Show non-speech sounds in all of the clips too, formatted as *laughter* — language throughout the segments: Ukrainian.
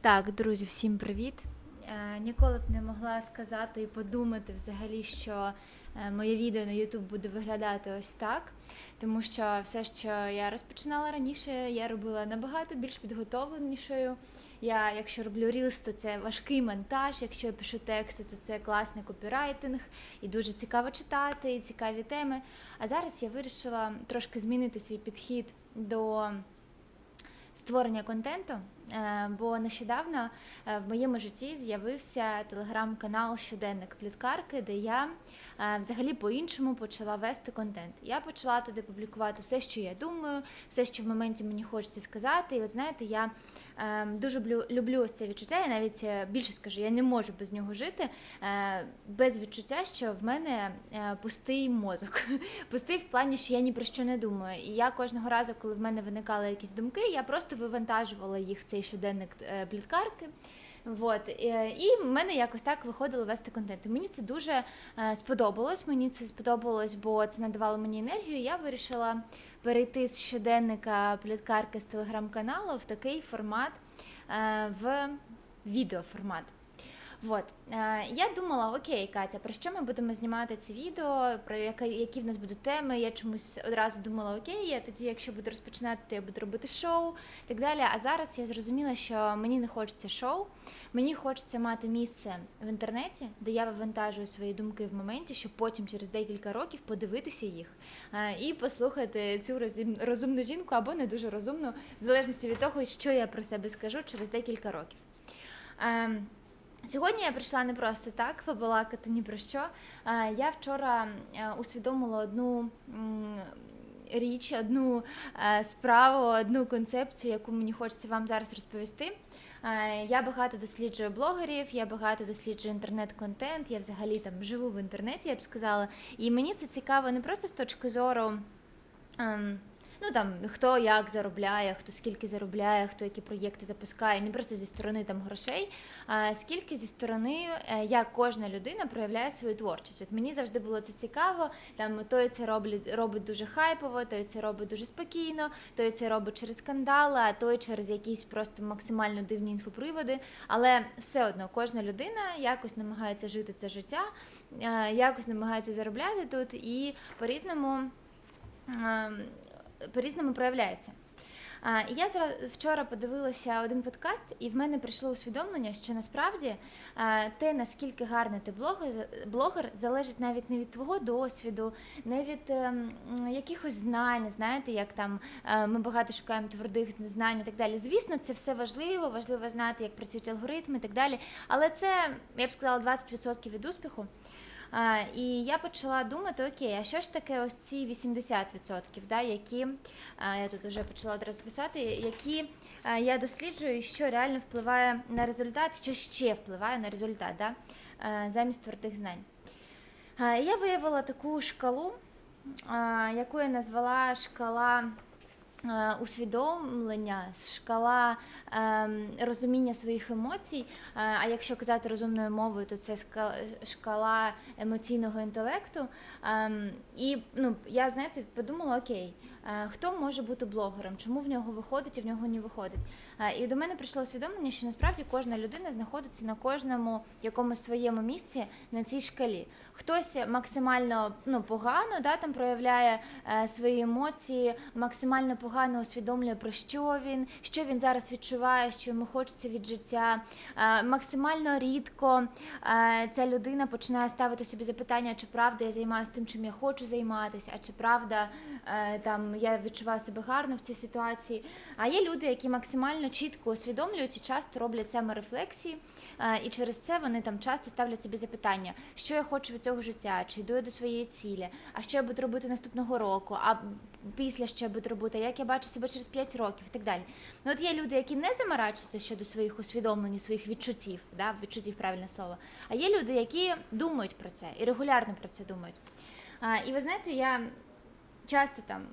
Так, друзі, всім привіт. Е, Ніколи б не могла сказати і подумати взагалі, що е, моє відео на YouTube буде виглядати ось так, тому що все, що я розпочинала раніше, я робила набагато більш підготовленішою. Я, якщо роблю Reels, то це важкий монтаж. Якщо я пишу тексти, то це класний копірайтинг і дуже цікаво читати, і цікаві теми. А зараз я вирішила трошки змінити свій підхід до створення контенту. Е, Бо нещодавно е, в моєму житті з'явився телеграм-канал Щоденник Пліткарки, де я е, взагалі по-іншому почала вести контент. Я почала туди публікувати все, що я думаю, все, що в моменті мені хочеться сказати. І от знаєте, я дуже люблю, ось це відчуття. Я навіть більше скажу, я не можу без нього жити, без відчуття, що в мене пустий мозок. *laughs* Пустий в плані, що я ні про що не думаю. І я кожного разу, коли в мене виникали якісь думки, я просто вивантажувала їх в цей щоденник е, пліткарки. Вот. е, І в мене якось так виходило вести контент. І мені це дуже е, сподобалось. Мені це сподобалось, бо це надавало мені енергію. Я вирішила перейти з щоденника пліткарки з телеграм-каналу в такий формат, в відеоформат. Вот. Е, Я думала, окей, Катя, про що ми будемо знімати це відео, про які в нас будуть теми. Я чомусь одразу думала, окей, я тоді, якщо буду розпочинати, то я буду робити шоу і так далі. А зараз я зрозуміла, що мені не хочеться шоу, мені хочеться мати місце в інтернеті, де я вивантажую свої думки в моменті, щоб потім через декілька років подивитися їх е, і послухати цю розумну жінку або не дуже розумну, в залежності від того, що я про себе скажу через декілька років. Ем, Сьогодні я прийшла не просто так побалакати ні про що. Я вчора е, усвідомила одну річ, одну е, справу, одну концепцію, яку мені хочеться вам зараз розповісти. Я багато досліджую блогерів, я багато досліджую інтернет-контент, я взагалі там живу в інтернеті, я б сказала. І мені це цікаво не просто з точки зору. Ну там хто як заробляє, хто скільки заробляє, хто які проєкти запускає, не просто зі сторони там грошей, а скільки зі сторони, е, як кожна людина проявляє свою творчість. От мені завжди було це цікаво. Там той це робить, робить дуже хайпово, той це робить дуже спокійно, той це робить через скандали, а той через якісь просто максимально дивні інфоприводи. Але все одно кожна людина якось намагається жити це життя, е, якось намагається заробляти тут і по-різному. ем, по-різному проявляється. А, і я вчора подивилася один подкаст, і в мене прийшло усвідомлення, що насправді те, наскільки гарний ти блогер, блогер, залежить навіть не від твого досвіду, не від ем, якихось знань, знаєте, як там е, ми багато шукаємо твердих знань і так далі. Звісно, це все важливо, важливо знати, як працюють алгоритми і так далі. Але це, я б сказала, 20% від успіху. І я почала думати, окей, а що ж таке ось ці 80%, да, які я тут вже почала одразу писати, які я досліджую, що реально впливає на результат, що ще впливає на результат, да, замість твердих знань. Я виявила таку шкалу, яку я назвала шкала. Е, Усвідомлення, шкала ем, розуміння своїх емоцій. Е, А якщо казати розумною мовою, то це шкала емоційного інтелекту. Ем, І ну, я знаєте, подумала, окей, е, хто може бути блогером, чому в нього виходить і в нього не виходить. Е, І до мене прийшло усвідомлення, що насправді кожна людина знаходиться на кожному якомусь своєму місці на цій шкалі. Хтось максимально ну, погано да, там проявляє е, свої емоції, максимально погано усвідомлює про що він, що він зараз відчуває, що йому хочеться від життя. Е, максимально рідко е, ця людина починає ставити собі запитання, чи правда я займаюся тим, чим я хочу займатися, а чи правда е, там я відчуваю себе гарно в цій ситуації. А є люди, які максимально чітко усвідомлюють і часто роблять саморефлексії, е, і через це вони там часто ставлять собі запитання, що я хочу від цього життя, чи йду я до своєї цілі, а що я буду робити наступного року, а після що я буду робити, як я бачу себе через 5 років і так далі. Ну от є люди, які не заморачуються щодо своїх усвідомлень, своїх відчуттів, да, відчуттів правильне слово. А є люди, які думають про це і регулярно про це думають. А, і ви знаєте, я часто там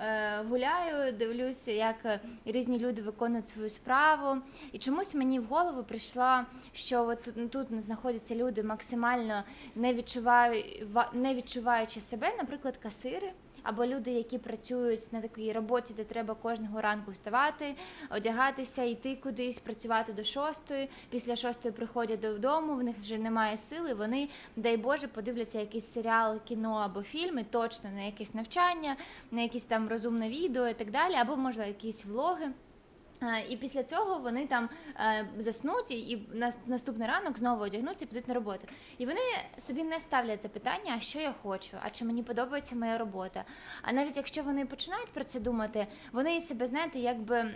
е, гуляю, дивлюся, як е, різні люди виконують свою справу. І чомусь мені в голову прийшло, що от тут, тут знаходяться люди максимально не відчуваючи себе, наприклад, касири. Або люди, які працюють на такій роботі, де треба кожного ранку вставати, одягатися, йти кудись, працювати до шостої. Після шостої приходять додому, в них вже немає сили. Вони, дай Боже, подивляться якийсь серіал, кіно або фільми, точно на якесь навчання, на якісь там розумне відео і так далі, або можливо якісь влоги. Е, І після цього вони там е, заснуть і- і на наступний ранок знову одягнуться і підуть на роботу. І вони собі не ставлять запитання, а що я хочу, а чи мені подобається моя робота. А навіть якщо вони починають про це думати, вони себе, знаєте, якби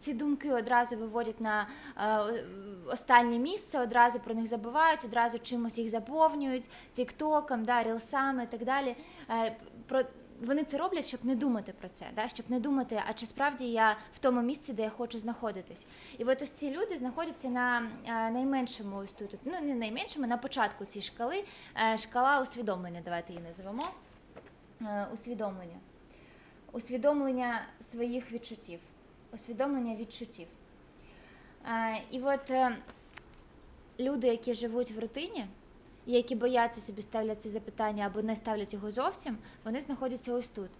ці думки одразу виводять на е, останнє місце, одразу про них забувають, одразу чимось їх заповнюють, тіктоком, да, рілсами і так далі. Про вони це роблять, щоб не думати про це, да? щоб не думати, а чи справді я в тому місці, де я хочу знаходитись. І от ось ці люди знаходяться на е, найменшому ось тут, ну не найменшому, на початку цієї шкали, е, шкала усвідомлення, давайте її називемо. Е, Усвідомлення. Усвідомлення своїх відчуттів. Усвідомлення відчуттів. І от люди, які живуть в рутині, які бояться собі ставлять ці запитання або не ставлять його зовсім, вони знаходяться ось тут.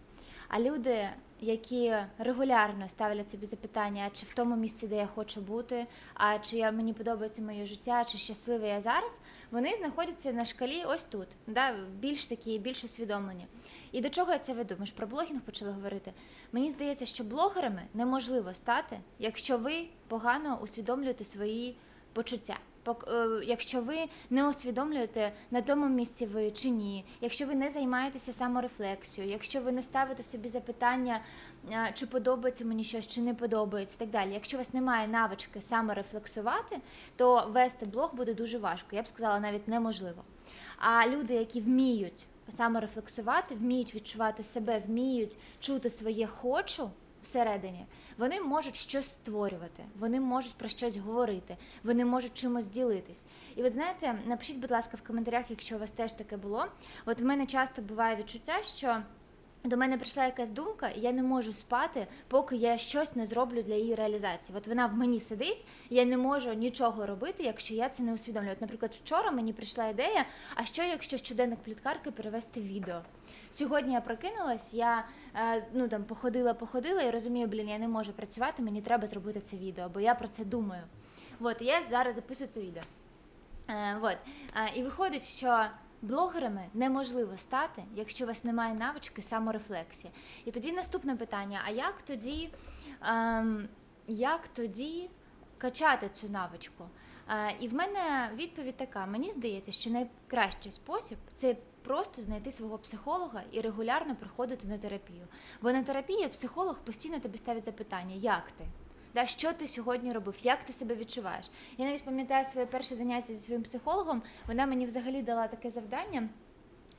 А люди, які регулярно ставлять собі запитання, чи в тому місці, де я хочу бути, а чи я, мені подобається моє життя, чи щаслива я зараз, вони знаходяться на шкалі ось тут, да, більш такі, більш усвідомлені. І до чого я це веду? Ми ж про блогінг почали говорити. Мені здається, що блогерами неможливо стати, якщо ви погано усвідомлюєте свої почуття. Е, Якщо ви не усвідомлюєте на тому місці ви чи ні, якщо ви не займаєтеся саморефлексією, якщо ви не ставите собі запитання, е, чи подобається мені щось, чи не подобається, і так далі. Якщо у вас немає навички саморефлексувати, то вести блог буде дуже важко. Я б сказала, навіть неможливо. А люди, які вміють саморефлексувати, вміють відчувати себе, вміють чути своє хочу всередині, вони можуть щось створювати, вони можуть про щось говорити, вони можуть чимось ділитись. І ви знаєте, напишіть, будь ласка, в коментарях, якщо у вас теж таке було. От в мене часто буває відчуття, що. До мене прийшла якась думка, і я не можу спати, поки я щось не зроблю для її реалізації. От вона в мені сидить, я не можу нічого робити, якщо я це не усвідомлюю. От, наприклад, вчора мені прийшла ідея, а що якщо щоденник пліткарки перевести в відео? Сьогодні я прокинулась, я е, ну там походила, походила і розумію, блін, я не можу працювати, мені треба зробити це відео, бо я про це думаю. От я зараз записую це відео. Е, вот. Е, і виходить, що блогерами неможливо стати, якщо у вас немає навички саморефлексії. І тоді наступне питання: а як тоді, ем, як тоді качати цю навичку? Е, і в мене відповідь така: мені здається, що найкращий спосіб це просто знайти свого психолога і регулярно приходити на терапію. Бо на терапії психолог постійно тобі ставить запитання, як ти? Да, що ти сьогодні робив, як ти себе відчуваєш? Я навіть пам'ятаю своє перше заняття зі своїм психологом. Вона мені взагалі дала таке завдання.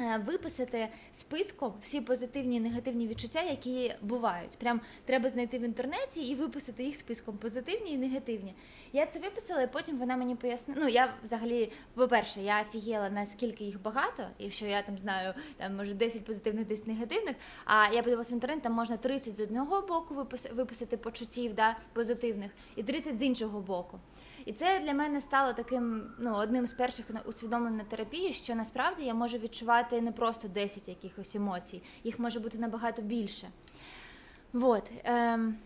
Е, Виписати списком всі позитивні і негативні відчуття, які бувають. Прям треба знайти в інтернеті і виписати їх списком позитивні і негативні. Я це виписала, і потім вона мені пояснила. Ну я взагалі, по-перше, я офігела, наскільки їх багато, і що я там знаю, там може 10 позитивних, 10 негативних. А я подивилася в інтернет, там можна 30 з одного боку виписати почуттів, да, позитивних, і 30 з іншого боку. І це для мене стало таким ну, одним з перших усвідомлень на терапії, що насправді я можу відчувати не просто 10 якихось емоцій, їх може бути набагато більше. Вот. Ем,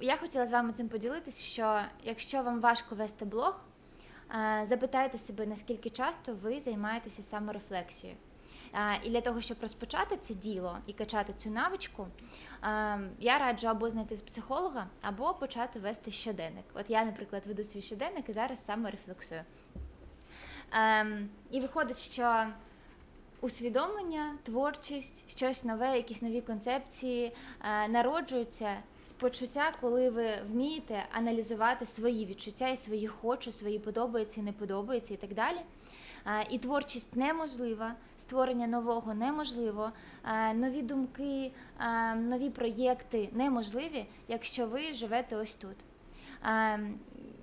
я хотіла з вами цим поділитися, що якщо вам важко вести блог, е, запитайте себе, наскільки часто ви займаєтеся саморефлексією. І для того, щоб розпочати це діло і качати цю навичку, я раджу або знайти з психолога, або почати вести щоденник. От я, наприклад, веду свій щоденник і зараз саморефлексую. Ем, І виходить, що усвідомлення, творчість, щось нове, якісь нові концепції е, народжуються з почуття, коли ви вмієте аналізувати свої відчуття і свої хочу, свої подобається не подобається і так далі. І творчість неможлива, створення нового неможливо, нові думки, нові проєкти неможливі, якщо ви живете ось тут.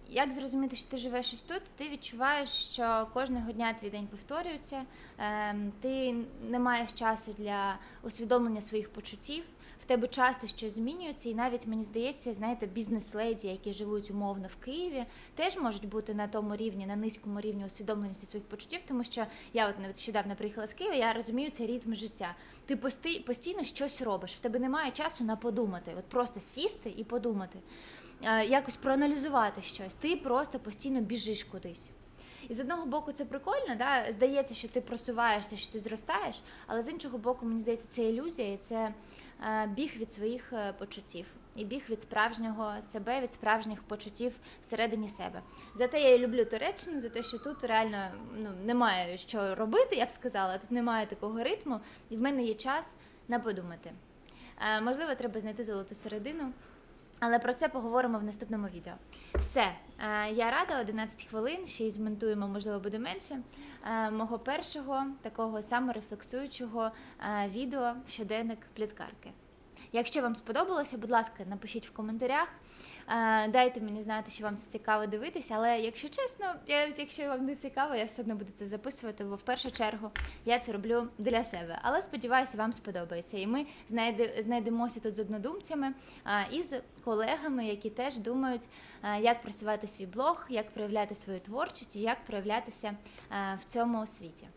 Як зрозуміти, що ти живеш ось тут? Ти відчуваєш, що кожного дня твій день повторюється, ем, ти не маєш часу для усвідомлення своїх почуттів, в тебе часто щось змінюється, і навіть мені здається, знаєте, бізнес-леді, які живуть умовно в Києві, теж можуть бути на тому рівні, на низькому рівні усвідомленості своїх почуттів, тому що я от нещодавно приїхала з Києва, я розумію цей ритм життя. Ти постійно щось робиш, в тебе немає часу на подумати, от просто сісти і подумати, е, якось проаналізувати щось. Ти просто постійно біжиш кудись. І з одного боку це прикольно, да? здається, що ти просуваєшся, що ти зростаєш, але з іншого боку, мені здається, це ілюзія, і це е, біг від своїх е, почуттів, і біг від справжнього себе, від справжніх почуттів всередині себе. Зате я і люблю Туреччину, за те, що тут реально ну, немає що робити, я б сказала, тут немає такого ритму, і в мене є час на подумати. Е, можливо, треба знайти золоту середину. Але про це поговоримо в наступному відео. Все, е, я рада 11 хвилин, ще й змонтуємо, можливо, буде менше. е, Мого першого такого саморефлексуючого е, відео щоденник пліткарки. Якщо вам сподобалося, будь ласка, напишіть в коментарях. Дайте мені знати, що вам це цікаво дивитися. Але якщо чесно, я, якщо вам не цікаво, я все одно буду це записувати, бо в першу чергу я це роблю для себе. Але сподіваюся, вам сподобається. І ми знайдемося тут з однодумцями і з колегами, які теж думають, як просувати свій блог, як проявляти свою творчість і як проявлятися в цьому світі.